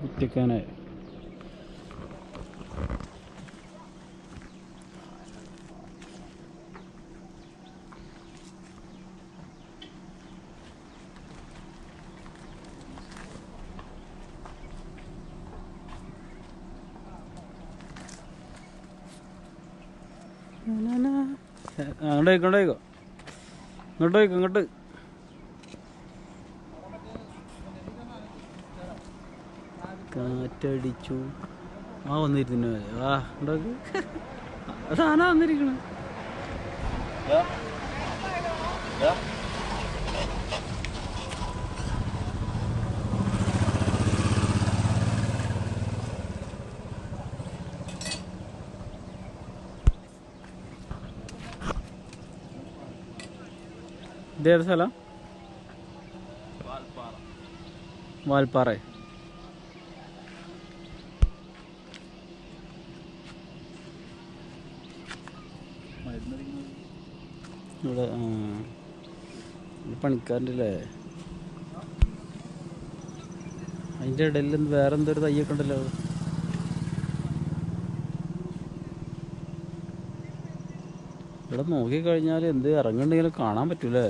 കുത്തിക്കാനെ അങ്ങോട്ട് ഇങ്ങോട്ട് ഇങ്ങോട്ടേക്കോ ഇങ്ങോട്ട് പോയിക്കോ ഇങ്ങോട്ട് കാറ്റടിച്ചു. ആ വന്നിരുന്നു. ആ ഉണ്ടാക്ക് സാധനം വന്നിരിക്കണ. ഇതേത് സ്ഥലം? വാൽപ്പാറ. ഇവിടെ ഇവിടെ പണിക്കാരന്റെ അതിന്റെ ഇടയിൽ വേറെ എന്തൊരു തയ്യൊക്കെ ഉണ്ടല്ലോ? ഇവിടെ നോക്കിക്കഴിഞ്ഞാൽ എന്ത് ഇറങ്ങുന്നുണ്ടെങ്കിലും കാണാൻ പറ്റൂലേ?